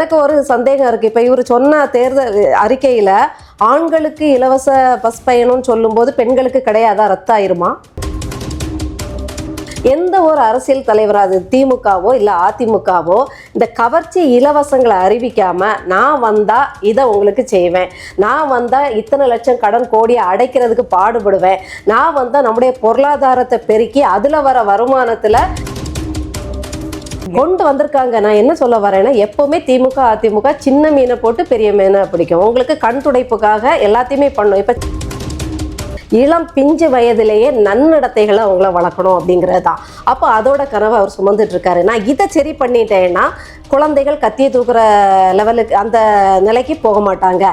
எனக்கு ஒரு சந்தேகம் இருக்கு. இப்ப இவர் சொன்ன தேர்தல் அறிக்கையில ஆண்களுக்கு இலவச பஸ் பயணம்னு சொல்லும்போது பெண்களுக்கு கிடையாதா? ரத்தாயிருமா? எந்த ஒரு அரசியல் தலைவர்? அது திமுகவோ இல்லை அதிமுகவோ இந்த கவர்ச்சி இலவசங்களை அறிவிக்காமல் நான் வந்தால் இதை உங்களுக்கு செய்வேன். நான் வந்தால் இத்தனை லட்சம் கடன் கோடியை அடைக்கிறதுக்கு பாடுபடுவேன். நான் வந்தால் நம்முடைய பொருளாதாரத்தை பெருக்கி அதில் வர வருமானத்தில் கொண்டு வந்திருக்காங்க. நான் என்ன சொல்ல வரேன்னா எப்பவுமே திமுக அதிமுக சின்ன மீனை போட்டு பெரிய மீனை பிடிக்கும். உங்களுக்கு கண் துடைப்புக்காக எல்லாத்தையுமே பண்ணும். இப்போ இளம் பிஞ்சு வயதிலேயே நன்னடத்தைகளை அவங்கள வளர்க்கணும் அப்படிங்கிறது தான். அப்போ அதோட கனவை அவர் சுமந்துட்டு இருக்காரு. நான் இதை சரி பண்ணிட்டேன்னா குழந்தைகள் கத்தியை தூக்குற லெவலுக்கு அந்த நிலைக்கு போக மாட்டாங்க.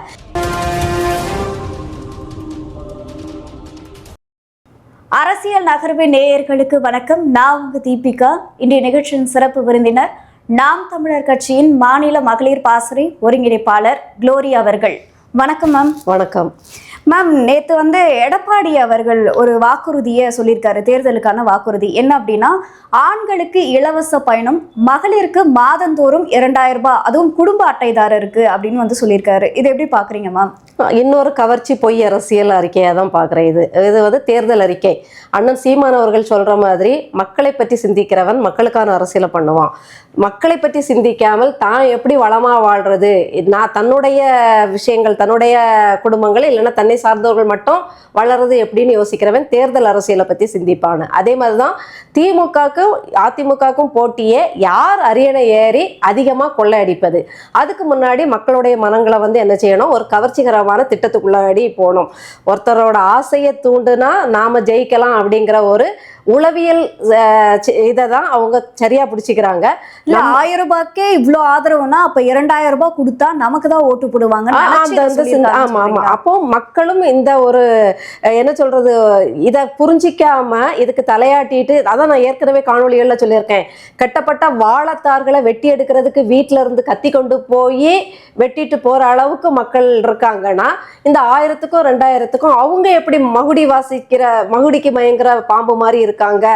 அரசியல் நகர்வு நேயர்களுக்கு வணக்கம். நான் உங்க தீபிகா. இன்றைய நிகழ்ச்சியின் சிறப்பு விருந்தினர் நாம் தமிழர் கட்சியின் மாநில மகளிர் பாசறை ஒருங்கிணைப்பாளர் குளோரி அவர்கள். வணக்கம் மேம். வணக்கம். மேம் நேற்று வந்து எடப்பாடி அவர்கள் ஒரு வாக்குறுதியை சொல்லியிருக்காரு தேர்தலுக்கான வாக்குறுதி. என்ன அப்படின்னா ஆண்களுக்கு இலவச பயணம் மகளிருக்கு மாதந்தோறும் இரண்டாயிரம் ரூபாய் அதுவும் குடும்ப அட்டைதாரருக்கு அப்படின்னு வந்து சொல்லியிருக்காரு. இது எப்படி பார்க்குறீங்க மேம் இன்னொரு கவர்ச்சி பொய் அரசியல் அறிக்கையாக தான் பார்க்குறேன் இது. இது வந்து தேர்தல் அறிக்கை. அண்ணன் சீமான் அவர்கள் சொல்கிற மாதிரி மக்களை பற்றி சிந்திக்கிறவன் மக்களுக்கான அரசியலை பண்ணுவான். மக்களை பற்றி சிந்திக்காமல் தான் எப்படி வளமாக வாழ்றது? நான் தன்னுடைய விஷயங்கள் தன்னுடைய குடும்பங்கள் இல்லைன்னா தன்னை சார்ந்தவர்கள் மட்டும் வளருது எப்படின்னு யோசிக்கிறவன் தேர்தல் அரசியலை பற்றி சிந்திப்பான். அதே மாதிரி தான் திமுகக்கும் அதிமுகவுக்கும் போட்டியே யார் அரியணை ஏறி அதிகமாக கொள்ளையடிப்பது? அதுக்கு முன்னாடி மக்களுடைய மனங்களை வந்து என்ன செய்யணும்? ஒரு கவர்ச்சிகரமான திட்டத்துக்குள்ளாடி போகணும். ஒருத்தரோட ஆசையை தூண்டுனா நாம் ஜெயிக்கலாம் அப்படிங்கிற ஒரு உளவியல் இதை தான் அவங்க சரியா பிடிச்சிக்கிறாங்க. இல்ல ஆயிரம் ரூபாய்க்கே இவ்ளோ ஆதரவுனா அப்ப இரண்டாயிரம் ரூபாய் கொடுத்தா நமக்கு தான் ஓட்டு போடுவாங்க ஆமா ஆமா. அப்போ மக்களும் இந்த ஒரு என்ன சொல்றது இத புரிஞ்சிக்காம இதுக்கு தலையாட்டிட்டு அதான் நான் ஏற்கனவே காணொளிகள்ல சொல்லியிருக்கேன். கட்டப்பட்ட வாழைத்தார்களை வெட்டி எடுக்கிறதுக்கு வீட்ல இருந்து கத்தி கொண்டு போய் வெட்டிட்டு போற அளவுக்கு மக்கள் இருக்காங்கன்னா இந்த ஆயிரத்துக்கும் ரெண்டாயிரத்துக்கும் அவங்க எப்படி மகுடி வாசிக்கிற மகுடிக்கு மயங்குற பாம்பு மாதிரி இருக்காங்க.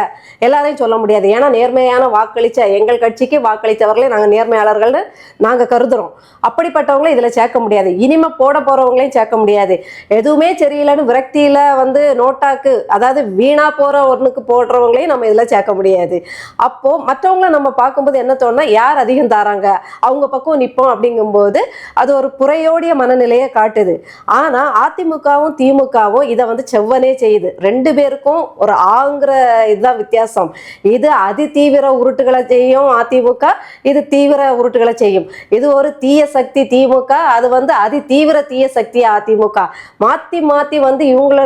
எல்லாரையும் சொல்ல முடியாது. ஏன்னா நேர்மையான வாக்களிச்ச எங்கள் கட்சிக்கு வாக்களித்தவர்களே நாங்கள் நேர்மையாளர்கள்னு நாங்கள் கருதுறோம். அப்படிப்பட்டவங்கள இதில் சேர்க்க முடியாது. இனிமே போட போகிறவங்களையும் சேர்க்க முடியாது. எதுவுமே சரியில்லைன்னு விரக்தியில் வந்து நோட்டாக்கு அதாவது வீணாக போகிற ஒன்றுக்கு போடுறவங்களையும் நம்ம இதில் சேர்க்க முடியாது. அப்போது மற்றவங்கள நம்ம பார்க்கும்போது என்ன தோணுன்னா யார் அதிகம் தராங்க? அவங்க பக்கம் நிற்போம் அப்படிங்கும்போது அது ஒரு புறையோடிய மனநிலையை காட்டுது. ஆனால் அதிமுகவும் திமுகவும் இதை வந்து செவ்வனே செய்யுது. ரெண்டு பேருக்கும் ஒரு ஆங்கிற இதுதான் வித்தியாசம். இது அதி தீவிர உருட்டுகளை செய்யும் அதிமுக இது தீவிர உருட்டுகளை செய்யும். இது ஒரு தீய சக்தி திமுக அது வந்து அதி தீவிர தீய சக்தி அதிமுக. மாத்தி மாத்தி வந்து இவங்கள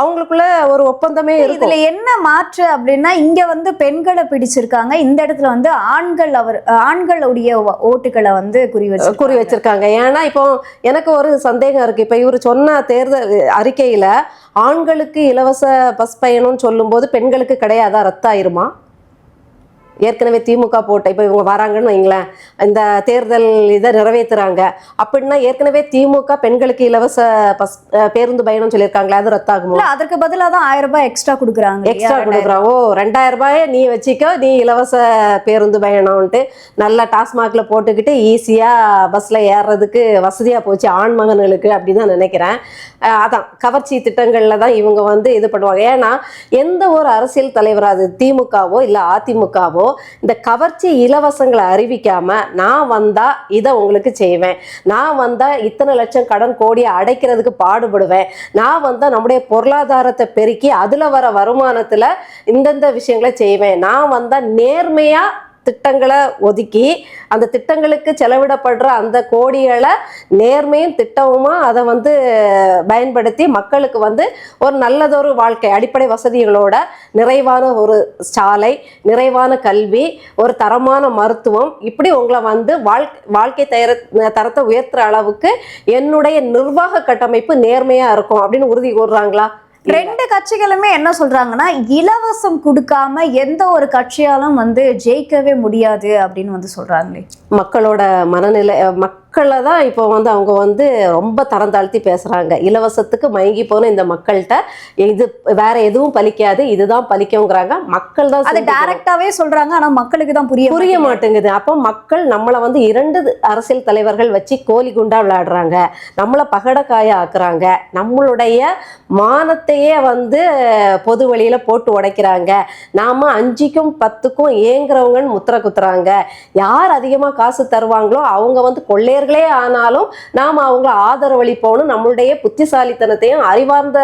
அவங்களுக்குள்ள ஒரு ஒப்பந்தமே இதுல என்ன மாற்று அப்படின்னா இங்க வந்து பெண்களை பிடிச்சிருக்காங்க. இந்த இடத்துல வந்து ஆண்கள் அவர் ஆண்களுடைய ஓட்டுகளை வந்து குறி வச்சு குறி வச்சிருக்காங்க. ஏன்னா இப்போ எனக்கு ஒரு சந்தேகம் இருக்கு. இப்போ இவர் சொன்ன தேர்தல் அறிக்கையில ஆண்களுக்கு இலவச பஸ் பயணம்னு சொல்லும்போது பெண்களுக்கு கிடையாதா? ரத்தாயிருமா? ஏற்கனவே திமுக போட்ட இப்போ இவங்க வராங்கன்னு வைங்களேன் இந்த தேர்தல் இதை நிறைவேத்துறாங்க. அப்படின்னா ஏற்கனவே திமுக பெண்களுக்கு இலவச பஸ் பேருந்து பயணம் சொல்லியிருக்காங்களே அது ரத்தாகுமா? அதற்கு பதிலா தான் ஆயிரம் ரூபாய் எக்ஸ்ட்ரா கொடுக்குறாங்க? எக்ஸ்ட்ரா கொடுக்குறான் ஓ ரெண்டாயிரம் ரூபாயை நீ வச்சுக்கோ நீ இலவச பேருந்து பயணம்ன்ட்டு நல்லா டாஸ்மாகில் போட்டுக்கிட்டு ஈஸியாக பஸ்ஸில் ஏறுறதுக்கு வசதியாக போச்சு ஆண் மகன்களுக்கு அப்படி தான் நினைக்கிறேன். அதான் கவர்ச்சி திட்டங்களில் தான் இவங்க வந்து இது பண்ணுவாங்க. ஏன்னா எந்த ஒரு அரசியல் தலைவர் அது திமுகவோ இல்லை அதிமுகவோ இந்த கவர்ச்சி இலவசங்களை அறிவிக்காமல் நான் வந்தால் இதை உங்களுக்கு செய்வேன். நான் வந்தால் இத்தனை லட்சம் கடன் கோடியை அடைக்கிறதுக்கு பாடுபடுவேன். நான் வந்தால் நம்முடைய பொருளாதாரத்தை பெருக்கி அதில் வர வருமானத்தில் இந்தந்த விஷயங்களை செய்வேன். நான் வந்தால் நேர்மையாக திட்டங்களை ஒதுக்கி அந்த திட்டங்களுக்கு செலவிடப்படுற அந்த கோடிகளை நேர்மையும் திட்டமுமா அதை வந்து பயன்படுத்தி மக்களுக்கு வந்து ஒரு நல்லதொரு வாழ்க்கை அடிப்படை வசதிகளோட நிறைவான ஒரு சாலை நிறைவான கல்வி ஒரு தரமான மருத்துவம் இப்படி உங்களை வந்து வாழ்க்கை வாழ்க்கை தர தரத்தை உயர்த்துற அளவுக்கு என்னுடைய நிர்வாக கட்டமைப்பு நேர்மையாக இருக்கும் அப்படின்னு உறுதி கூறுறாங்களா? ரெண்டு கட்சிகளுமே என்ன சொல்றாங்கன்னா இலவசம் கொடுக்காம எந்த ஒரு கட்சியாலும் வந்து ஜெயிக்கவே முடியாது அப்படின்னு வந்து சொல்றாங்களே. மக்களோட மனநிலை மக் மக்களை தான் இப்போ வந்து அவங்க வந்து ரொம்ப தரம் தாழ்த்தி பேசுறாங்க. இலவசத்துக்கு மயங்கி போன இந்த மக்கள்கிட்ட இது வேற எதுவும் பலிக்காது இதுதான் பலிக்குங்கிறாங்க மக்கள் தான் அது. டைரக்டாவே சொல்றாங்க ஆனா மக்களுக்கு தான் புரிய புரிய மாட்டேங்குது. அப்போ மக்கள் நம்மளை வந்து இரண்டு அரசியல் தலைவர்கள் வச்சு கோலி குண்டா விளையாடுறாங்க. நம்மளை பகடக்காய ஆக்குறாங்க. நம்மளுடைய மானத்தையே வந்து பொது வழியில போட்டு உடைக்கிறாங்க. நாம அஞ்சுக்கும் பத்துக்கும் ஏங்குறவங்கன்னு முத்திர குத்துறாங்க. யார் அதிகமா காசு தருவாங்களோ அவங்க வந்து கொள்ளையர்களே ஆனாலும் நாம அவங்கள ஆதரவளிப்போன்னு நம்மளுடைய புத்திசாலித்தனத்தையும் அறிவார்ந்த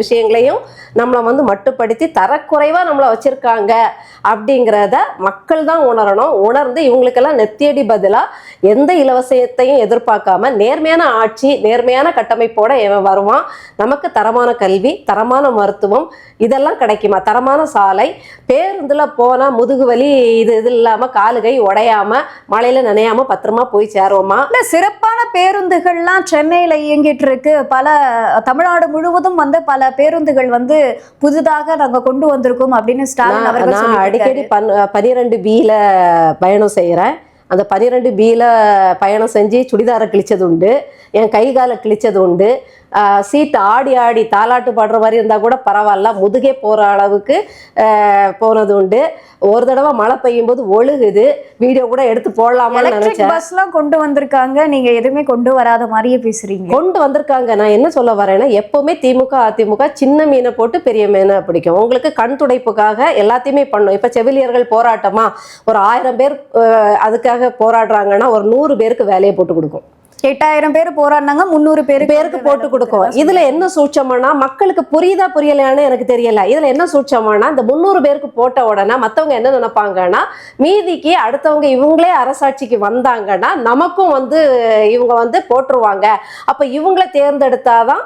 விஷயங்களையும் நம்மளை வந்து மட்டுப்படுத்தி தரக்குறைவா நம்மளை வச்சிருக்காங்க அப்படிங்கிறத மக்கள் தான் உணரணும். உணர்ந்து இவங்களுக்கெல்லாம் நெத்தியடி பதிலா எந்த இலவசத்தையும் எதிர்பார்க்காம நேர்மையான ஆட்சி நேர்மையான கட்டமைப்போட இவன் வருவான். நமக்கு தரமான கல்வி தரமான மருத்துவம் இதெல்லாம் கிடைக்குமா? தரமான சாலை பேருந்துல போனா முதுகு வலி இது இது இல்லாம காலுகை உடையாம மழையில் நனையாம பத்திரமா போய் சேருவோமா? இல்ல சிறப்பான பேருந்துகள்லாம் சென்னையில இயங்கிட்டு இருக்கு பல தமிழ்நாடு முழுவதும் வந்து பல பேருந்துகள் வந்து புதிதாக நாங்க கொண்டு வந்திருக்கோம் அப்படின்னு ஸ்டாலின் அவர்கள் நான் அடிக்கடி இருக்காரு. பன் பனிரெண்டு பியில் பயணம் செய்கிறேன் அந்த பனிரெண்டு பியில் பயணம் செஞ்சு சுடிதாரை கிழிச்சது உண்டு. என் கை காலை கிழிச்சது உண்டு. சீட் ஆடி ஆடி தாலாட்டு பாடுற மாதிரி இருந்தால் கூட பரவாயில்ல. முதுகே போகிற அளவுக்கு ஆஹ், போனது உண்டு. ஒரு தடவை மழை பெய்யும் போது ஒழுகுது. வீடியோ கூட எடுத்து எலக்ட்ரிக் நினச்சேன். பஸ்லாம் கொண்டு வந்திருக்காங்க. நீங்க எதுவுமே கொண்டு வராத மாதிரியே பேசுறீங்க. கொண்டு வந்திருக்காங்க. நான் என்ன சொல்ல வரேன்னா எப்பவுமே திமுக அதிமுக சின்ன மீனை போட்டு பெரிய மீனை பிடிக்கும். உங்களுக்கு கண் துடைப்புக்காக எல்லாத்தையுமே பண்ணும். இப்போ செவிலியர்கள் போராட்டமா? ஒரு ஆயிரம் பேர் அதுக்காக போராடுறாங்கன்னா ஒரு நூறு பேருக்கு வேலையை போட்டு கொடுக்கும். எட்டாயிரம் பேர் போராடினாங்க முந்நூறு பேருக்கு பேருக்கு போட்டு கொடுக்கும். இதுல என்ன சூட்சமானா மக்களுக்கு புரியுதா புரியலையான்னு எனக்கு தெரியல. இதுல என்ன சூட்சமானா இந்த முந்நூறு பேருக்கு போட்ட உடனே மத்தவங்க என்ன நினைப்பாங்கன்னா மீதிக்கு அடுத்தவங்க இவங்களே அரசாட்சிக்கு வந்தாங்கன்னா நமக்கும் வந்து இவங்க வந்து போட்டுருவாங்க. அப்ப இவங்கள தேர்ந்தெடுத்தாதான்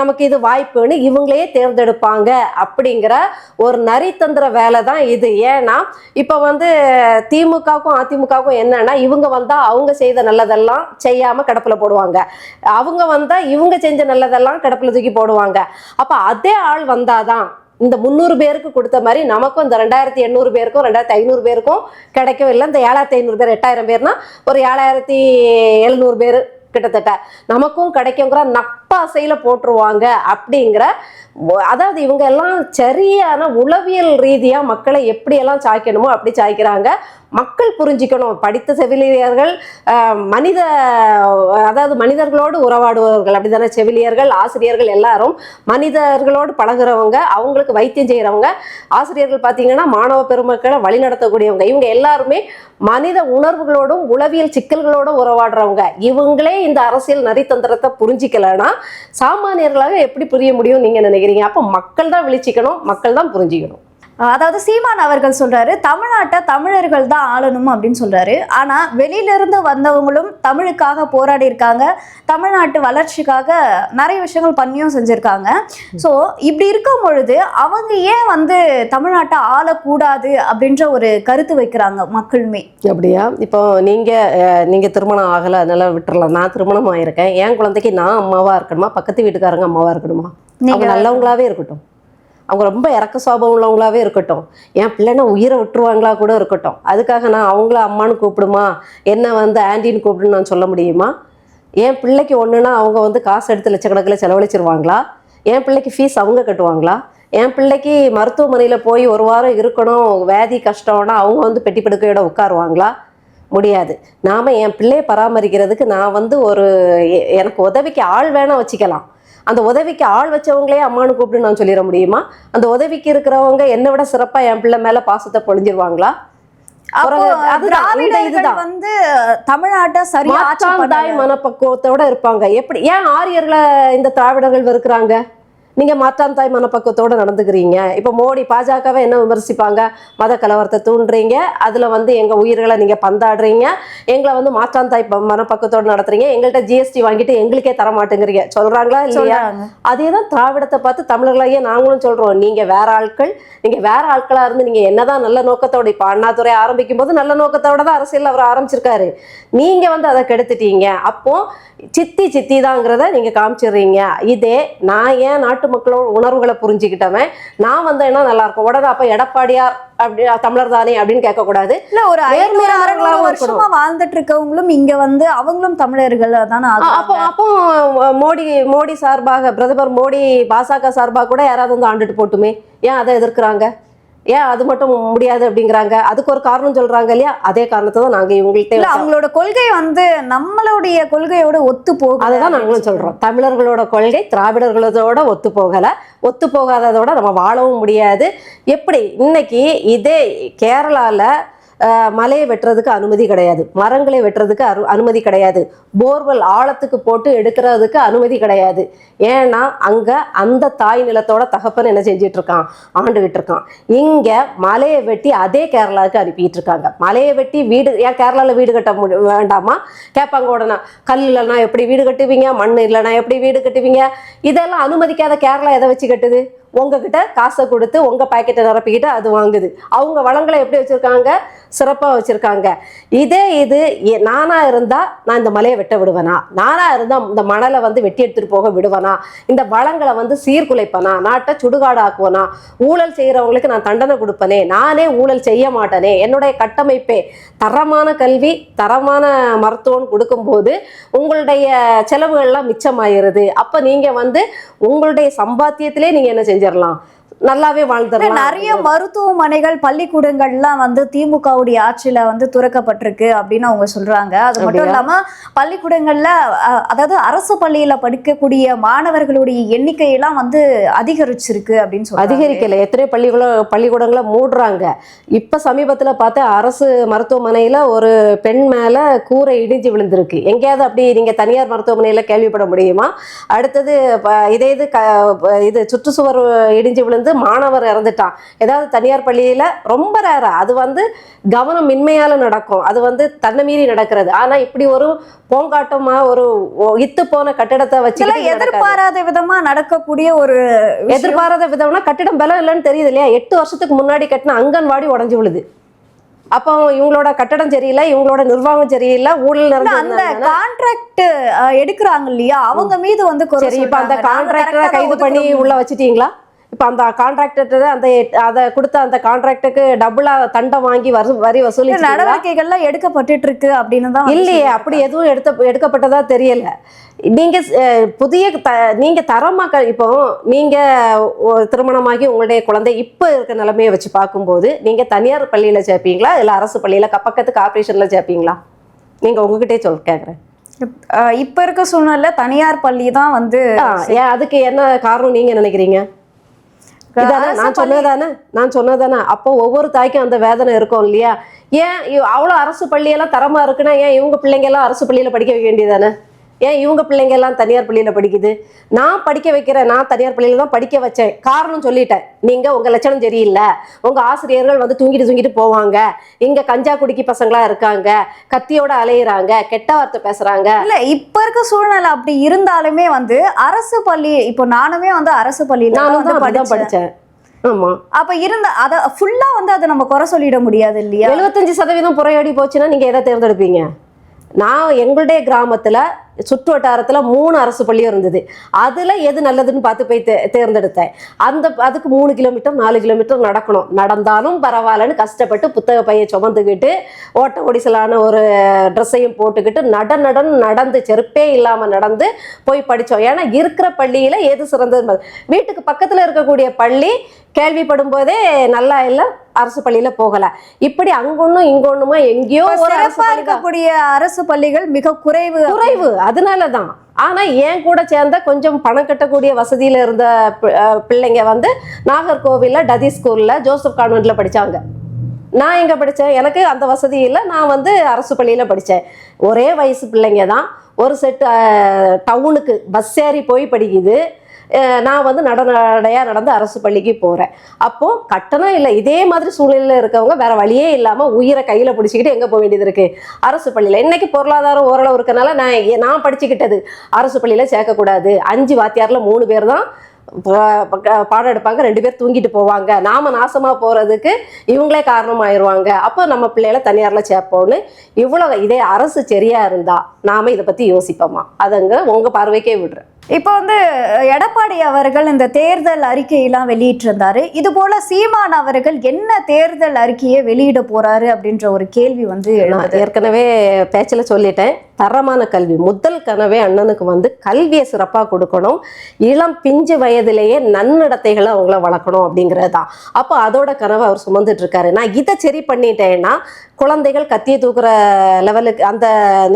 நமக்கு இது வாய்ப்புன்னு இவங்களே தேர்ந்தெடுப்பாங்க அப்படிங்கிற ஒரு நரித்தந்திர வேலை தான் இது. ஏன்னா இப்போ வந்து திமுகவுக்கும் அதிமுகவுக்கும் என்னன்னா இவங்க வந்தால் அவங்க செய்த நல்லதெல்லாம் செய்யாமல் கடப்பில் போடுவாங்க. அவங்க வந்தால் இவங்க செஞ்ச நல்லதெல்லாம் கடப்பில் தூக்கி போடுவாங்க. அப்போ அதே ஆள் வந்தாதான் இந்த முந்நூறு பேருக்கு கொடுத்த மாதிரி நமக்கும் இந்த ரெண்டாயிரத்தி எண்ணூறு பேருக்கும் ரெண்டாயிரத்தி ஐநூறு பேருக்கும் கிடைக்கவும் இல்லை. இந்த ஏழாயிரத்தி ஐநூறு பேர் எட்டாயிரம் பேர்னா ஒரு ஏழாயிரத்தி எழுநூறு பேர் கிட்டத்தட்ட நமக்கும் கிடைக்குங்கிற நப்பாசையில போட்டுருவாங்க அப்படிங்கிற அதாவது இவங்க எல்லாம் சரியான உளவியல் ரீதியாக மக்களை எப்படியெல்லாம் சாய்க்கணுமோ அப்படி சாய்க்கிறாங்க. மக்கள் புரிஞ்சுக்கணும். படித்த செவிலியர்கள் மனித அதாவது மனிதர்களோடு உறவாடுபவர்கள் அப்படிதானே? செவிலியர்கள் ஆசிரியர்கள் எல்லாரும் மனிதர்களோடு பழகுறவங்க அவங்களுக்கு வைத்தியம் செய்கிறவங்க ஆசிரியர்கள் பார்த்தீங்கன்னா மாணவ பெருமக்களை வழிநடத்தக்கூடியவங்க இவங்க எல்லாருமே மனித உணர்வுகளோடும் உளவியல் சிக்கல்களோடும் உறவாடுறவங்க. இவங்களே இந்த அரசியல் நரித்தந்திரத்தை புரிஞ்சிக்கலைன்னா சாமானியர்களாக எப்படி புரிய முடியும் நீங்க நினைக்கிறீங்க? அப்போ மக்கள் தான் விழிச்சிக்கணும் மக்கள் தான் புரிஞ்சிக்கணும். அதாவது சீமான் அவர்கள் சொல்றாரு தமிழ்நாட்டை தமிழர்கள் தான் ஆளணும் அப்படின்னு சொல்றாரு. ஆனா வெளியில இருந்து வந்தவங்களும் தமிழுக்காக போராடி இருக்காங்க. தமிழ்நாட்டு வளர்ச்சிக்காக நிறைய விஷயங்கள் பண்ணியும் செஞ்சிருக்காங்க. ஸோ இப்படி இருக்கும் பொழுது அவங்க ஏன் வந்து தமிழ்நாட்டை ஆளக்கூடாது அப்படின்ற ஒரு கருத்து வைக்கிறாங்க மக்களுமே? அப்படியா? இப்போ நீங்க நீங்க திருமணம் ஆகலை அதனால விட்டுறலாம். நான் திருமணம் ஆயிருக்கேன் என் குழந்தைக்கு நான் அம்மாவா இருக்கணுமா? பக்கத்து வீட்டுக்காரங்க அம்மாவா இருக்கணுமா? அவங்க நல்லவங்களாவே இருக்கட்டும். அவங்க ரொம்ப இறக்க சுவாபம் உள்ளவங்களாவே இருக்கட்டும். என் பிள்ளைனா உயிரை விட்டுருவாங்களா கூட இருக்கட்டும். அதுக்காக நான் அவங்கள அம்மான்னு கூப்பிடுமா? என்ன வந்து ஆண்டின்னு கூப்பிடுன்னு நான் சொல்ல முடியுமா? என் பிள்ளைக்கு ஒன்றுனா அவங்க வந்து காசு எடுத்து லட்சக்கணக்கில் செலவழிச்சிருவாங்களா? என் பிள்ளைக்கு ஃபீஸ் அவங்க கட்டுவாங்களா? என் பிள்ளைக்கு மருத்துவமனையில் போய் ஒரு வாரம் இருக்கணும் வேதி கஷ்டம்னா அவங்க வந்து பெட்டி படுக்கையோட உட்காருவாங்களா? முடியாது. நாம் என் பிள்ளையை பராமரிக்கிறதுக்கு நான் வந்து ஒரு எ- எனக்கு உதவிக்கு ஆள் வேணால் வச்சுக்கலாம். அந்த உதவிக்கு ஆள் வச்சவங்களே அம்மானு கூப்பிட்டு நான் சொல்லிட முடியுமா அந்த உதவிக்கு இருக்கிறவங்க என்னை விட சிறப்பாக என் பிள்ளை மேலே பாசத்தை பொழிஞ்சிருவாங்களா. வந்து தமிழ்நாட்டை சரியா. மனப்பக்குவத்தோட இருப்பாங்க எப்படி ஏன் ஆரியர்களை இந்த திராவிடர்கள் வெறுக்கிறாங்க நீங்க மாற்றாந்தாய் மனப்பக்குவத்தோட நடந்துக்கிறீங்க. இப்போ மோடி பாஜகவை என்ன விமர்சிப்பாங்க? மத கலவரத்தை தூண்டுறீங்க. அதுல வந்து எங்க உயிர்களை நீங்க பந்தாடுறீங்க. எங்களை வந்து மாற்றாந்தாய் ப- மனப்பக்குவத்தோட நடத்துறீங்க. எங்கள்கிட்ட ஜிஎஸ்டி வாங்கிட்டு எங்களுக்கே தர மாட்டேங்கிறீங்க சொல்றாங்களா இல்லையா? அதே தான் திராவிடத்தை பார்த்து தமிழர்களையே நாங்களும் சொல்றோம். நீங்க வேற ஆட்கள் நீங்க வேற ஆட்களா இருந்து நீங்க என்னதான் நல்ல நோக்கத்தோட இப்ப அண்ணாதுரை ஆரம்பிக்கும் போது நல்ல நோக்கத்தோட தான் அரசியல் அவர் ஆரம்பிச்சிருக்காரு. நீங்க வந்து அதை கெடுத்துட்டீங்க. அப்போ சித்தி சித்தி தாங்கிறத நீங்க காமிச்சிடுறீங்க. இதே நான் ஏன் நாட்டு நாட்டு மக்களோட உணர்வுகளை புரிஞ்சுக்கிட்டவன். நான் வந்தேன்னா நல்லா இருக்கும்? உடனே அப்ப எடப்பாடியார் அப்படி தமிழர் தானே அப்படின்னு கேட்கக்கூடாது. இல்ல ஒரு வருஷமா வாழ்ந்துட்டு இருக்கவங்களும் இங்க வந்து அவங்களும் தமிழர்கள் தானே அப்போ அப்போ மோடி மோடி சார்பாக பிரதமர் மோடி பாசக சார்பாக கூட யாராவது வந்து ஆண்டுட்டு போட்டுமே? ஏன் அதை எதிர்க்கிறாங்க? ஏன் அது மட்டும் முடியாது அப்படிங்கிறாங்க. அதுக்கு ஒரு காரணம் சொல்றாங்க இல்லையா? அதே காரணத்தை தான் நாங்க இல்ல இவங்கள்ட்ட அவங்களோட கொள்கை வந்து நம்மளுடைய கொள்கையோட ஒத்து அதை தான் நாங்களும் சொல்றோம். தமிழர்களோட கொள்கை திராவிடர்களோட ஒத்து போகல. ஒத்து போகாததோட நம்ம வாழவும் முடியாது. எப்படி? இன்னைக்கு இதே கேரளால அஹ், மலையை வெட்டுறதுக்கு அனுமதி கிடையாது. மரங்களை வெட்டுறதுக்கு அரு அனுமதி கிடையாது. போர்வெல் ஆழத்துக்கு போட்டு எடுக்கிறதுக்கு அனுமதி கிடையாது. ஏன்னா அங்கே அந்த தாய் நிலத்தோட தகப்பன் என்ன செஞ்சிட்டு இருக்கான் ஆண்டுகிட்டு இருக்கான். இங்கே மலையை வெட்டி அதே கேரளாவுக்கு அனுப்பிட்டு இருக்காங்க மலையை வெட்டி வீடு ஏன் கேரளாவில் வீடு கட்ட முடி வேண்டாமா? கேட்பாங்க உடனே கல் இல்லைன்னா எப்படி வீடு கட்டுவீங்க? மண் இல்லைன்னா எப்படி வீடு கட்டுவீங்க? இதெல்லாம் அனுமதிக்காத கேரளா எதை வச்சு கட்டுது? உங்ககிட்ட காசை கொடுத்து உங்கள் பாக்கெட்டை நிரப்பிக்கிட்டு அது வாங்குது. அவங்க வளங்களை எப்படி வச்சுருக்காங்க? சிறப்பாக வச்சுருக்காங்க. இதே இது எ- இருந்தால் நான் இந்த மலையை வெட்ட விடுவேனா? நானாக இருந்தால் இந்த மணலை வந்து வெட்டி எடுத்துகிட்டு போக விடுவேனா? இந்த வளங்களை வந்து சீர்குலைப்பனா? நாட்டை சுடுகாடு ஆக்குவனா ஊழல் செய்கிறவங்களுக்கு நான் தண்டனை கொடுப்பனே? நானே ஊழல் செய்ய மாட்டேனே? என்னுடைய கட்டமைப்பே தரமான கல்வி தரமான மருத்துவம் கொடுக்கும்போது உங்களுடைய செலவுகள்லாம் மிச்சமாயிருது. அப்போ நீங்கள் வந்து உங்களுடைய சம்பாத்தியத்திலே நீங்கள் என்ன செஞ்சிடலாம். நல்லாவே வாழ்ந்துடலாம். நிறைய மருத்துவமனைகள் பள்ளிக்கூடங்கள்லாம் வந்து திமுகவுடைய ஆட்சியில வந்து துறக்கப்பட்டிருக்கு அப்படின்னு அவங்க சொல்றாங்க. அது மட்டும்? இல்லாம பள்ளிக்கூடங்கள்ல அதாவது அரசு பள்ளியில படிக்கக்கூடிய மாணவர்களுடைய எண்ணிக்கையெல்லாம் வந்து அதிகரிச்சிருக்கு அப்படின்னு சொல்றாங்க. அதிகரிக்கல. எத்தனையோ பள்ளிக்கூட பள்ளிக்கூடங்களை மூடுறாங்க. இப்ப சமீபத்துல பார்த்தா அரசு மருத்துவமனையில ஒரு பெண் மேல கூரை இடிஞ்சு விழுந்திருக்கு. எங்கேயாவது அப்படி நீங்க தனியார் மருத்துவமனையில கேள்விப்பட முடியுமா? அடுத்தது இதே இது இது சுற்றுச்சுவர் இடிஞ்சு விழுந்து மாணவர் இறந்துட்டான். ஏதாவது தனியார் பள்ளியில ரொம்ப ரேரா அது வந்து கவனம் மின்மையால நடக்கும். அது வந்து தன்னை மீறி நடக்கிறது. ஆனா இப்படி ஒரு போங்காட்டமா ஒரு இத்து போன கட்டிடத்தை வச்சு எதிர்பாராத விதமா நடக்கக்கூடிய ஒரு. எதிர்பாராத விதம்னா கட்டிடம் பலம் இல்லைன்னு தெரியுது இல்லையா? எட்டு வருஷத்துக்கு முன்னாடி கட்டின அங்கன்வாடி உடஞ்சு விழுது. அப்போ இவங்களோட கட்டடம் சரியில்லை இவங்களோட நிர்வாகம் சரியில்லை ஊழல் அந்த கான்ட்ராக்ட் எடுக்கிறாங்க இல்லையா? அவங்க மீது வந்து சரி இப்ப அந்த கான்ட்ராக்டரை கைது பண்ணி. உள்ள வச்சிட்டீங்களா? இப்ப அந்த கான்ட்ராக்டர் அந்த அதை கொடுத்த அந்த கான்ட்ராக்டுக்கு டபுளா தண்டம் வாங்கி வரி வரி வசூலி நடவடிக்கைகள்லாம் எடுக்கப்பட்டுட்டு இருக்கு அப்படின்னு தான் இல்லையே அப்படி எதுவும் எடுத்த எடுக்கப்பட்டதா தெரியல. நீங்க புதிய த நீங்க தரமா க- இப்போ நீங்க திருமணமாகி உங்களுடைய குழந்தை இப்போ இருக்க நிலைமையை வச்சு பார்க்கும்போது நீங்க தனியார் பள்ளியில சேர்ப்பீங்களா? இல்ல அரசு பள்ளியில பக்கத்து கார்பரேஷன்ல சேர்ப்பீங்களா? நீங்க உங்ககிட்டே சொல் கேக்குறேன். அஹ் இப்ப இருக்க சூழ்நிலை தனியார் பள்ளி தான் வந்து அதுக்கு என்ன காரணம் நீங்க நினைக்கிறீங்க? நான் சொன்னதானே? நான் சொன்னதானே? அப்போ ஒவ்வொரு தாய்க்கும் அந்த வேதனை இருக்கும் இல்லையா? ஏன் அவ்வளோ அரசு பள்ளியெல்லாம் தரமா இருக்குன்னா ஏன் இவங்க பிள்ளைங்க எல்லாம் அரசு பள்ளியில படிக்க வைக்க வேண்டியதானே? ஏன் இவங்க பிள்ளைங்க எல்லாம் தனியார் பள்ளியில படிக்குது? நான் படிக்க வைக்கிறேன் நான் தனியார் பள்ளியில தான் படிக்க வச்சேன். காரணம் சொல்லிட்டேன். நீங்க உங்க லட்சணம் சரியில்லை. உங்க ஆசிரியர்கள் வந்து தூங்கிட்டு தூங்கிட்டு போவாங்க. இங்க கஞ்சா குடிக்கி பசங்களா இருக்காங்க. கத்தியோட அலையுறாங்க. கெட்ட வார்த்தை பேசுறாங்க. இல்ல இப்ப இருக்க சூழ்நிலை அப்படி இருந்தாலுமே வந்து அரசு பள்ளி இப்போ நானுமே வந்து அரசு பள்ளியில நானும் தான் ஆமா. அப்ப இருந்த அத ஃபுல்லா வந்து அதை நம்ம குறை சொல்லிட முடியாது இல்லையா? எழுபத்தஞ்சு சதவீதம் புறையோடி போச்சுன்னா நீங்க எதை தேர்ந்தெடுப்பீங்க? நான் எங்களுடைய கிராமத்தில் சுற்று வட்டாரத்தில் மூணு அரசு பள்ளியும் இருந்தது. அதில் எது நல்லதுன்னு பார்த்து போய் தே தேர்ந்தெடுத்தேன். அந்த அதுக்கு மூணு கிலோமீட்டர் நாலு கிலோமீட்டர் நடக்கணும். நடந்தாலும் பரவாயில்லன்னு கஷ்டப்பட்டு புத்தக பையை சுமந்துக்கிட்டு ஓட்ட ஒடிசலான ஒரு ட்ரெஸ்ஸையும் போட்டுக்கிட்டு நட நடன் நடந்து செருப்பே இல்லாமல் நடந்து போய் படித்தோம். ஏன்னா இருக்கிற பள்ளியில் எது சிறந்தது? வீட்டுக்கு பக்கத்தில் இருக்கக்கூடிய பள்ளி கேள்விப்படும் போதே நல்லா இல்லை அரசு பள்ளியில போகல. இப்படி அங்கொன்னும் இங்கொன்னுமா எங்கேயோ ஒரு. இருக்கக்கூடிய அரசு பள்ளிகள் மிக குறைவு. குறைவு அதனால தான் ஆனா என் கூட சேர்ந்த கொஞ்சம் பணம் கட்டக்கூடிய வசதியில இருந்த பிள்ளைங்க வந்து நாகர்கோவில்ல டதி ஸ்கூல்ல ஜோசப் கான்வென்ட்ல படிச்சாங்க. நான் எங்க படித்தேன் எனக்கு அந்த வசதி இல்லை நான் வந்து அரசு பள்ளியில் படித்தேன் ஒரே வயசு பிள்ளைங்க தான். ஒரு செட்டு டவுனுக்கு பஸ் ஏறி போய் படிக்குது. நான் வந்து நடனடையாக நடந்து அரசு பள்ளிக்கு போகிறேன் அப்போது கட்டணம் இல்லை இதே மாதிரி சூழ்நிலையில் இருக்கவங்க வேறு வழியே இல்லாமல் உயிரை கையில் பிடிச்சிக்கிட்டு எங்கே போக வேண்டியது இருக்குது அரசு பள்ளியில். இன்னைக்கு பொருளாதாரம் ஓரளவு இருக்கனால நான் நான் படிச்சுக்கிட்டது. அரசு பள்ளியில் சேர்க்கக்கூடாது. அஞ்சு வாத்தியாரில் மூணு பேர் தான் பாடம் எடுப்பாங்க. ரெண்டு பேர் தூங்கிட்டு போவாங்க. நாம நாசமா போறதுக்கு இவங்களே காரணமாயிருவாங்க. அப்போ நம்ம பிள்ளைகளை தனியார்ல சேர்ப்போம்னு இவ்வளவு இதே அரசு சரியா இருந்தா நாம இதை பத்தி யோசிப்போமா? அதங்க உங்க பார்வைக்கே விடுறேன். இப்போ வந்து எடப்பாடி அவர்கள் இந்த தேர்தல் அறிக்கையெல்லாம் வெளியிட்டிருந்தாரு. இது போல சீமான் அவர்கள் என்ன தேர்தல் அறிக்கையை வெளியிட போறாரு அப்படின்ற ஒரு கேள்வி வந்து ஏற்கனவே பேச்சில் சொல்லிட்டேன். தரமான கல்வி. முதல் கனவே அண்ணனுக்கு வந்து கல்வியை சிறப்பாக கொடுக்கணும். இளம் பிஞ்சு வயதிலேயே நன்னடத்தைகளை அவங்கள வளர்க்கணும் அப்படிங்கிறது தான். அப்போ அதோட கனவை அவர் சுமந்துட்டு இருக்காரு. நான் இதை சரி பண்ணிட்டேன்னா குழந்தைகள் கத்தியை தூக்குற லெவலுக்கு அந்த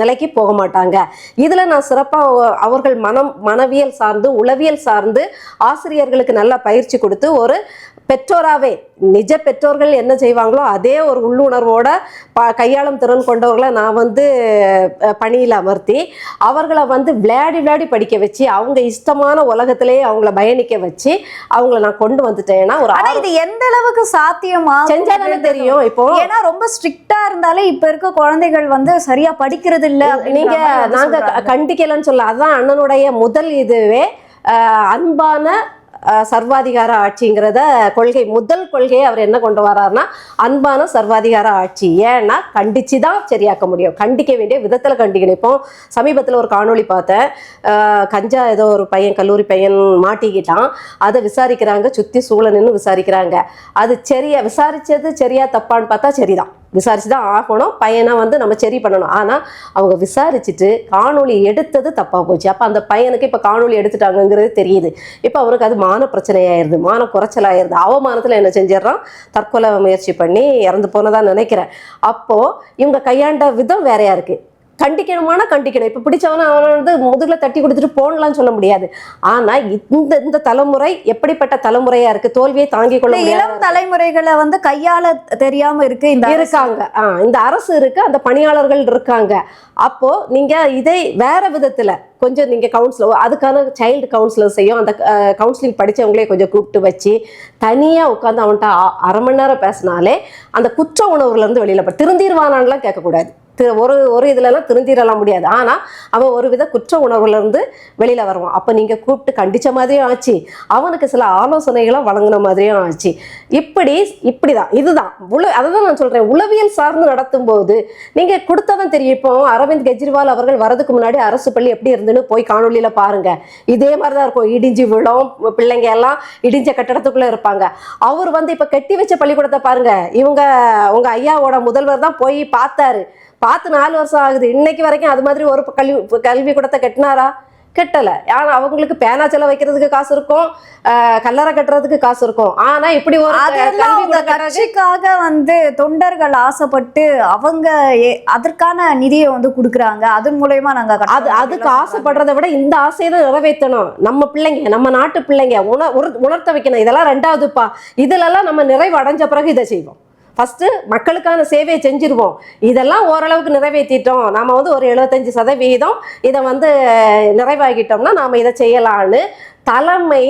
நிலைக்கு போக மாட்டாங்க. இதில் நான் சிறப்பாக அவர்கள் மனம் மனவியல் சார்ந்து உளவியல் சார்ந்து ஆசிரியர்களுக்கு நல்லா பயிற்சி கொடுத்து ஒரு பெற்றோராவே நிஜ பெற்றோர்கள் என்ன செய்வாங்களோ அதே ஒரு உள்ளுணர்வோட ப கையாளும் திறன் கொண்டவர்களை நான் வந்து பணியில் அமர்த்தி அவங்கள வந்து விளையாடி விளையாடி படிக்க வச்சு அவங்க இஷ்டமான உலகத்திலேயே அவங்கள பயணிக்க வச்சு அவங்கள நான் கொண்டு வந்துட்டேன்னா ஒரு ஆனா இது எந்த அளவுக்கு சாத்தியமா? செஞ்சா தானே தெரியும். இப்போ ஏன்னா ரொம்ப ஸ்ட்ரிக்டா இருந்தாலே இப்ப இருக்க குழந்தைகள் வந்து சரியா படிக்கிறது இல்ல நீங்க நாங்க. கண்டிக்கலன்னு சொல்ல அதான் அண்ணனுடைய முதல் இதுவே அன்பான சர்வாதிகார ஆட்சிங்கிறத கொள்கை முதல் கொள்கையை அவர் என்ன கொண்டு வராருன்னா அன்பான சர்வாதிகார ஆட்சி. ஏன்னா கண்டிச்சு தான் சரியாக்க முடியும். கண்டிக்க வேண்டிய விதத்தில் கண்டிக்கணும். இப்போ சமீபத்தில் ஒரு காணொளி பார்த்தேன். கஞ்சா ஏதோ ஒரு பையன் கல்லூரி பையன் மாட்டிக்கிட்டான். அதை விசாரிக்கிறாங்க சுற்றி சூழ நின்று விசாரிக்கிறாங்க. அது சரியா விசாரிச்சது சரியா தப்பான்னு பார்த்தா சரிதான். விசாரிச்சு தான் ஆகணும். பையனை வந்து நம்ம சரி பண்ணணும். ஆனால் அவங்க விசாரிச்சுட்டு காணொலி எடுத்தது தப்பாக போச்சு. அப்போ அந்த பையனுக்கு இப்போ காணொலி எடுத்துட்டாங்கங்கிறது தெரியுது. இப்போ அவனுக்கு அது மான பிரச்சனையாயிருது. மான குறைச்சலாயிருது. அவமானத்தில் என்ன செஞ்சிடறான்? தற்கொலை முயற்சி பண்ணி இறந்து போனதாக நினைக்கிறேன். அப்போது இவங்க கையாண்ட விதம் வேறையா இருக்குது கண்டிக்கணுமான கண்டிக்கணும். இப்போ பிடிச்சவன அவனை வந்து முதுகில் தட்டி கொடுத்துட்டு போனலாம்னு சொல்ல முடியாது. ஆனால் இந்த இந்த தலைமுறை எப்படிப்பட்ட தலைமுறையா இருக்கு? தோல்வியை தாங்கிக் கொள்ள இளம் தலைமுறைகளை வந்து கையாள தெரியாம இருக்கு இந்த. இருக்காங்க. இந்த அரசு இருக்கு அந்த பணியாளர்கள் இருக்காங்க. அப்போ நீங்க இதை வேற விதத்துல கொஞ்சம் நீங்க கவுன்சிலர் அதுக்கான சைல்டு கவுன்சிலர் செய்யும் அந்த கவுன்சிலிங் படிச்சவங்களே கொஞ்சம் கூப்பிட்டு வச்சு தனியா உட்காந்து அவன்கிட்ட அரை மணி நேரம் பேசினாலே அந்த குற்ற உணர்வுல இருந்து வெளியில திருந்தீர்வானான்லாம் கேட்கக்கூடாது. ஒரு ஒரு இதுலலாம் திருந்திரலாம் முடியாது. ஆனால் அவன் ஒரு வித குற்ற உணர்வுலேருந்து வெளியில் வருவான். அப்போ நீங்கள் கூப்பிட்டு கண்டிச்ச மாதிரியும் ஆச்சு. அவனுக்கு சில ஆலோசனைகளை வழங்கின மாதிரியும் ஆச்சு. இப்படி இப்படி தான் இதுதான். உள அதை தான் நான் சொல்கிறேன் உளவியல் சார்ந்து நடத்தும் போது நீங்கள் கொடுத்ததான் தெரியும். இப்போ அரவிந்த் கெஜ்ரிவால் அவர்கள் வரதுக்கு முன்னாடி அரசு பள்ளி எப்படி இருந்துன்னு போய் காணொலியில் பாருங்கள் இதே மாதிரி தான் இருக்கும். இடிஞ்சு விழும் பிள்ளைங்க எல்லாம் இடிஞ்ச கட்டடத்துக்குள்ளே இருப்பாங்க. அவர் வந்து இப்போ கட்டி வச்ச பள்ளிக்கூடத்தை பாருங்கள் இவங்க உங்கள் ஐயாவோட முதல்வர் தான் போய் பார்த்தாரு. பார்த்து நாலு வருஷம் ஆகுது. இன்னைக்கு வரைக்கும் அது மாதிரி ஒரு கல்வி கல்வி கூடத்தை கட்டினாரா? கட்டலை. ஆனால் அவங்களுக்கு பேனா செலவு வைக்கிறதுக்கு காசு இருக்கும். ஆஹ் கல்லறை கட்டுறதுக்கு காசு இருக்கும். ஆனா இப்படி ஒரு கட்சிக்காக வந்து தொண்டர்கள் ஆசைப்பட்டு அவங்க அதற்கான நிதியை வந்து குடுக்குறாங்க. அதன் மூலயமா நாங்க அது அதுக்கு ஆசைப்படுறதை விட இந்த ஆசையை தான் நிறைவேற்றணும். நம்ம பிள்ளைங்க நம்ம நாட்டு பிள்ளைங்க உண உணர்- உணர்த்த வைக்கணும். இதெல்லாம் ரெண்டாவதுப்பா. இதுலலாம் நம்ம நிறைவு அடைஞ்ச பிறகு இதை செய்வோம். ஃபஸ்ட்டு மக்களுக்கான சேவையை செஞ்சிருவோம். இதெல்லாம் ஓரளவுக்கு நிறைவேற்றிட்டோம் நாம வந்து ஒரு எழுபத்தஞ்சு சதவீதம் இதை வந்து நிறைவாகிட்டோம்னா நாம் இதை செய்யலான்னு தலைமை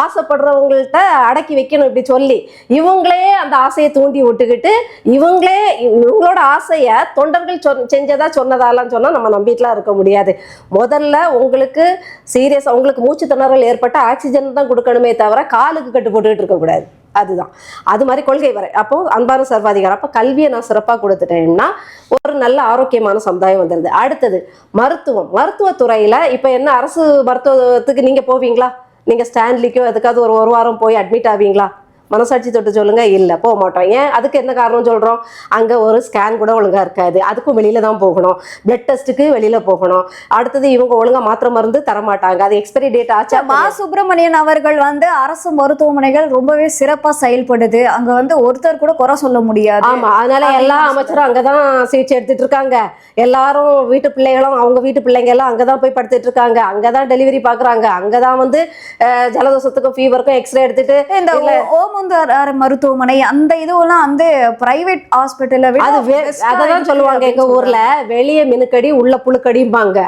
ஆசைப்படுறவங்கள்ட்ட அடக்கி வைக்கணும் இப்படி சொல்லி. இவங்களே அந்த ஆசையை தூண்டி விட்டுக்கிட்டு இவங்களே இவங்களோட ஆசையை தொண்டர்கள் சொன் செஞ்சதா சொன்னதாலாம் சொன்னால் நம்ம நம்பிட்டுலாம் இருக்க முடியாது. முதல்ல உங்களுக்கு சீரியஸ் உங்களுக்கு மூச்சு திணறல் ஏற்பட்ட ஆக்சிஜன் தான் கொடுக்கணுமே தவிர காலுக்கு கட்டு போட்டுக்கிட்டு இருக்கக்கூடாது. அதுதான். அது மாதிரி கொள்கை வரை. அப்போ அன்பான சர்வாதிகாரம் அப்போ கல்வியை நான் சிறப்பாக கொடுத்துட்டேன்னா ஒரு நல்ல ஆரோக்கியமான சமுதாயம் வந்துடுது அடுத்தது மருத்துவம். மருத்துவத்துறையில் இப்போ என்ன அரசு மருத்துவத்துக்கு நீங்கள் போவீங்களா? நீங்கள் ஸ்டான்லிக்கோ எதுக்காவது ஒரு ஒரு வாரம் போய் அட்மிட் ஆவீங்களா? மனசாட்சி தொட்டு சொல்லுங்க இல்லை போக மாட்டோம். ஏன்? அதுக்கு என்ன காரணம் சொல்கிறோம் அங்கே ஒரு ஸ்கேன் கூட ஒழுங்காக இருக்காது. அதுக்கும் வெளியில தான் போகணும். பிளட் டெஸ்ட்டுக்கு வெளியில் போகணும். அடுத்தது இவங்க ஒழுங்கா மாத்திரை மருந்து தர மாட்டாங்க. அது எக்ஸ்பைரி டேட் ஆச்சா மா சுப்பிரமணியன் அவர்கள் வந்து அரசு மருத்துவமனைகள் ரொம்பவே சிறப்பா செயல்படுது. அங்க வந்து ஒருத்தர் கூட குறை சொல்ல முடியாது. ஆமா அதனால எல்லா அமைச்சரும் அங்கதான் சிகிச்சை எடுத்துட்டு இருக்காங்க. எல்லாரும் வீட்டு பிள்ளைகளும் அவங்க வீட்டு பிள்ளைங்க எல்லாம் அங்கதான் போய் படுத்துட்டு இருக்காங்க. அங்கதான் டெலிவரி பாக்குறாங்க. அங்கதான் வந்து அஹ், ஜலதோஷத்துக்கும் ஃபீவருக்கும் எக்ஸ்ரே எடுத்துட்டு இந்த ஓ- ஓமுந்தார் மருத்துவமனை. அந்த இதுவெல்லாம் வந்து பிரைவேட் ஹாஸ்பிட்டலை விட அது இருக்கு சொல்லுவாங்க எங்க ஊர்ல வெளியே மினுக்கடி உள்ள புழுக்கடிம்பாங்க.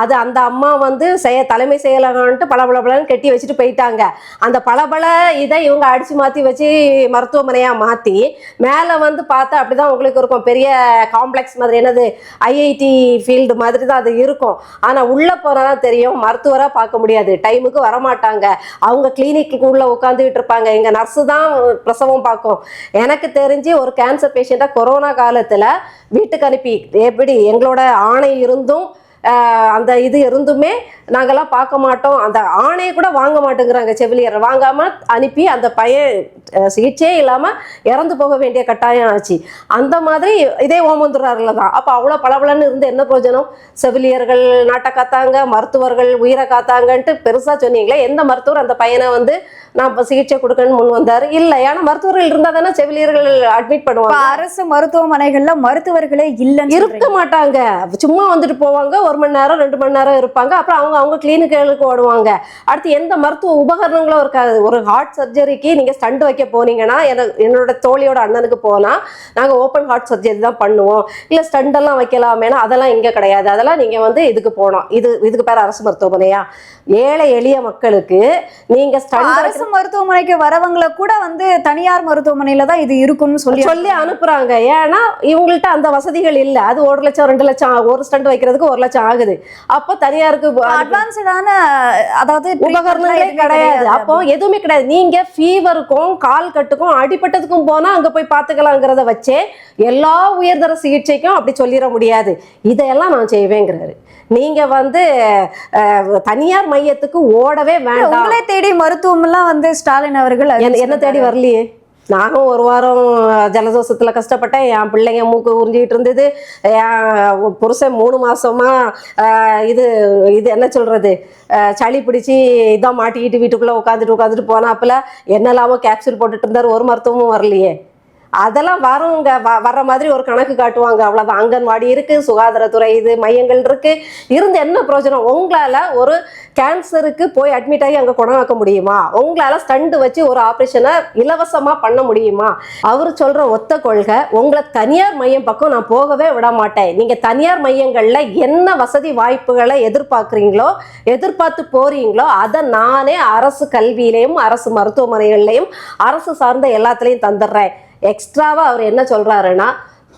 அது அந்த அம்மா வந்து செய தலைமை செயலகம்ட்டு பல பல பலன்னு கட்டி வச்சுட்டு போயிட்டாங்க. அந்த பளபள இதை இவங்க அடிச்சு மாத்தி வச்சு மருத்துவமனையா மாத்தி மேல வந்து பார்த்தா அப்படிதான் உங்களுக்கு இருக்கும். பெரிய காம்ப்ளெக்ஸ் மாதிரி என்னது ஐஐடி ஃபீல்டு மாதிரி தான் அது இருக்கும். ஆனா உள்ள போனாதான் தெரியும். மருத்துவரா பார்க்க முடியாது. டைமுக்கு வரமாட்டாங்க. அவங்க கிளினிக்கு உள்ள உட்காந்துக்கிட்டு இருப்பாங்க. எங்க நர்ஸு தான் பிரசவம் பார்க்கும். எனக்கு தெரிஞ்சு ஒரு கேன்சர் பேஷண்ட்டை கொரோனா காலத்தில் வீட்டுக்கு அனுப்பி எப்படி எங்களோட ஆணை இருந்தும் அந்த இது இருந்துமே நாங்கெல்லாம் பார்க்க மாட்டோம். அந்த ஆணையை கூட வாங்க மாட்டேங்கிறாங்க செவிலியர். வாங்காம அனுப்பி அந்த பையன் சிகிச்சையே இல்லாம இறந்து போக வேண்டிய கட்டாயம் ஆச்சு. அந்த மாதிரி இதே ஓமந்துறாருல தான். அப்போ அவ்வளோ பளபளன்னு இருந்து என்ன பிரயோஜனம்? செவிலியர்கள் நாட்டை காத்தாங்க மருத்துவர்கள் உயிரை காத்தாங்கன்ட்டு பெருசா சொன்னீங்களே எந்த மருத்துவர் அந்த பையனை வந்து நான் சிகிச்சை கொடுக்கணும்னு முன் வந்தார்? இல்லை ஏன்னா மருத்துவர்கள் இருந்தால் தானே செவிலியர்கள் அட்மிட் பண்ணுவாங்க. அரசு மருத்துவமனைகள்ல மருத்துவர்களே இல்லைன்னு இருக்க. மாட்டாங்க. சும்மா வந்துட்டு போவாங்க ஒரு மணி நேரம் ரெண்டு மணி நேரம் இருப்பாங்க. அப்புறம் அவங்க அவங்க கிளினிக்குகளுக்கு ஓடுவாங்க. அடுத்து எந்த மருத்துவ உபகரணங்களும் இருக்காது. ஒரு ஹார்ட் சர்ஜரிக்கு நீங்க ஸ்டண்ட் வைக்க போனீங்கன்னா என- என்னோட தோழியோட அண்ணனுக்கு போனா நாங்க ஓப்பன் ஹார்ட் சர்ஜரி தான் பண்ணுவோம். இல்ல ஸ்டண்ட் எல்லாம் வைக்கலாமேனா அதெல்லாம் இங்க கிடையாது. அதெல்லாம் நீங்க வந்து இதுக்கு போனோம் இது இதுக்கு பேர் அரசு மருத்துவமனையா? ஏழை எளிய மக்களுக்கு நீங்க இப்ப ஸ்டண்ட் அரசு மருத்துவமனைக்கு வரவங்களை கூட வந்து தனியார் மருத்துவமனையில தான் இது இருக்கும்னு சொல்லி சொல்லி அனுப்புறாங்க. ஏன்னா இவங்கள்ட்ட அந்த வசதிகள் இல்ல. அது ஒரு லட்சம் ரெண்டு லட்சம். ஒரு ஸ்டண்ட் வைக்கிறதுக்கு ஒரு லட்சம் ஆகுது. அப்போ தனியாருக்கு அட்வான்ஸ்டான அதாவது உபகரணங்களே கிடையாது. அப்போ எதுவுமே கிடையாது. நீங்க ஃபீவருக்கும் கால் கட்டுக்கும் அடிபட்டதுக்கும் போனா அங்க போய் பார்த்துக்கலாங்கிறத வச்சே எல்லா உயர்தர சிகிச்சைக்கும் அப்படி சொல்லிட முடியாது. இதையெல்லாம் நான் செய்வேங்கிறாரு. நீங்க வந்து தனியார் மையத்துக்கு ஓடவே வேண்டாம். உங்களே தேடி மருத்துவம் எல்லாம் வந்து ஸ்டாலின் அவர்கள் என்ன தேடி வரலையே? நானும் ஒரு வாரம் ஜலதோஷத்தில் கஷ்டப்பட்டேன். என் பிள்ளைங்க மூக்கு உறிஞ்சிக்கிட்டு இருந்தது. என் புருஷன் மூணு மாசமா இது இது என்ன சொல்றது? சளி பிடிச்சி இதான் மாட்டிக்கிட்டு வீட்டுக்குள்ளே உட்காந்துட்டு உட்காந்துட்டு போனாப்புல. என்னெல்லாமோ கேப்சூல் போட்டுட்டு இருந்தார். ஒரு மருத்துவமும் வரலையே. அதெல்லாம் வரவங்க வ- வர்ற மாதிரி ஒரு கணக்கு காட்டுவாங்க. அவ்வளோதான் அங்கன்வாடி இருக்குது சுகாதாரத்துறை இது மையங்கள் இருக்குது இருந்து என்ன பிரயோஜனம்? உங்களால் ஒரு கேன்சருக்கு போய் அட்மிட் ஆகி அங்கே குணமாக்க முடியுமா? உங்களால் ஸ்டண்ட் வச்சு ஒரு ஆப்ரேஷனை இலவசமாக பண்ண முடியுமா? அவர் சொல்கிற ஒத்த கொள்கை உங்களை தனியார் மையம் பக்கம் நான் போகவே விட மாட்டேன். நீங்கள் தனியார் மையங்களில் என்ன வசதி வாய்ப்புகளை எதிர்பார்க்குறீங்களோ எதிர்பார்த்து போகிறீங்களோ அதை நானே அரசு கல்வியிலையும் அரசு மருத்துவமனைகள்லையும் அரசு சார்ந்த எல்லாத்துலேயும் தந்துடுறேன். எக்ஸ்ட்ராவாக அவர் என்ன சொல்கிறாருன்னா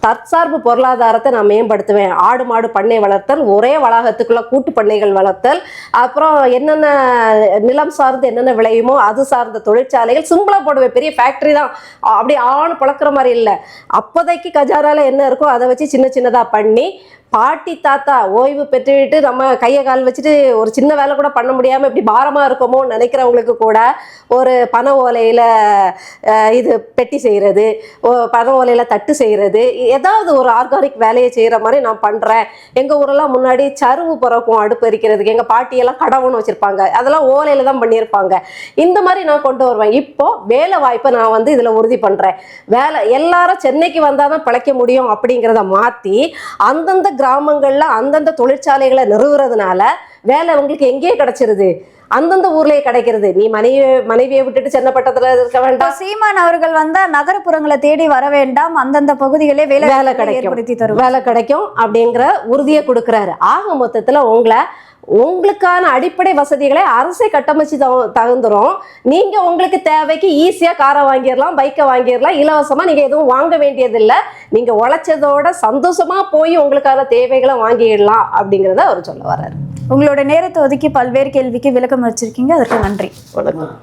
தற்சார்பு பொருளாதாரத்தை நான் மேம்படுத்துவேன். ஆடு மாடு பண்ணை வளர்த்தல் ஒரே வளாகத்துக்குள்ள கூட்டு பண்ணைகள் வளர்த்தல் அப்புறம் என்னென்ன நிலம் சார்ந்து என்னென்ன விளையுமோ அது சார்ந்த தொழிற்சாலைகள் சிம்பிளாக போடுவேன். பெரிய ஃபேக்ட்ரி தான். அப்படி அப்படியே ஆண் பழக்கிற மாதிரி இல்லை. அப்போதைக்கு கஜாரால என்ன இருக்கோ அதை வச்சு சின்ன சின்னதாக பண்ணி பாட்டி தாத்தா ஓய்வு பெற்றுவிட்டு நம்ம கையை கால் வச்சுட்டு ஒரு சின்ன வேலை கூட பண்ண முடியாமல் இப்படி பாரமாக இருக்கோமோ நினைக்கிறவங்களுக்கு கூட ஒரு பனை ஓலையில் இது பெட்டி செய்கிறது பனை ஓலையில் தட்டு செய்கிறது ஏதாவது ஒரு ஆர்கானிக் வேலையை செய்கிற மாதிரி நான் பண்ணுறேன் எங்கள் ஊரெல்லாம் முன்னாடி சருவு பிறக்கும் அடுப்பு எரிக்கிறதுக்கு எங்கள் பாட்டியெல்லாம் கடவுன்னு வச்சுருப்பாங்க. அதெல்லாம் ஓலையில் தான் பண்ணியிருப்பாங்க. இந்த மாதிரி நான் கொண்டு வருவேன். இப்போது வேலை வாய்ப்பை நான் வந்து இதில் உறுதி பண்ணுறேன் வேலை எல்லாரும் சென்னைக்கு வந்தால் தான் பிழைக்க முடியும் அப்படிங்கிறத மாற்றி அந்தந்த கிராமங்களில் அந்தந்த தொழிற்சாலைகளை நிறுவுறதுனால வேலை உங்களுக்கு எங்கேயே கிடைச்சிருது? அந்தந்த ஊர்லயே கிடைக்கிறது. நீ மனைவி மனைவியை விட்டுட்டு சென்னப்பட்டத்துல இருக்க வேண்டாம். சீமான் அவர்கள் வந்தா நகர்ப்புறங்களை தேடி வர வேண்டாம். அந்தந்த பகுதிகளே வேலை வேலை கிடைக்கும். வேலை கிடைக்கும் அப்படிங்கிற உறுதியை கொடுக்குறாரு. ஆக மொத்தத்துல உங்களை உங்களுக்கான அடிப்படை வசதிகளை அரசே கட்டமைச்சு தகு- தகுந்துரும். நீங்க உங்களுக்கு தேவைக்கு ஈஸியா காரை வாங்கிடலாம் பைக்கை வாங்கிடலாம் இலவசமா நீங்க எதுவும் வாங்க வேண்டியதில்லை. நீங்க உழைச்சதோட சந்தோஷமா போய் உங்களுக்கான தேவைகளை வாங்கிடலாம் அப்படிங்கிறத அவர் சொல்ல வர்றாரு. உங்களோட நேரத்தை ஒதுக்கி பல்வேறு கேள்விக்கு விளக்கம் வச்சிருக்கீங்க அதற்கு நன்றி. வணக்கம்.